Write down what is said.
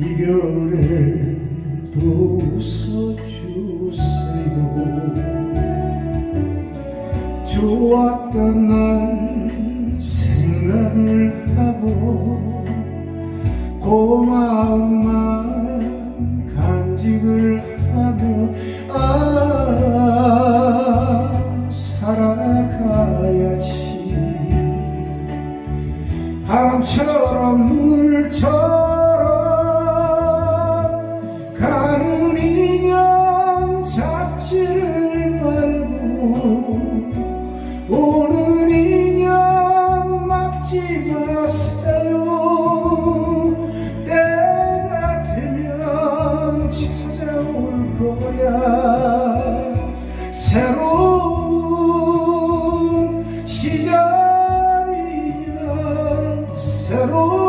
이별에 웃어주세요. 좋았던 날 생각을 하고 고마운 날 간직을 하며 아 살아가야지. 바람처럼 물처럼 지나세요. 때가 되면 찾아올 거야. 새로운 시작이야 새로운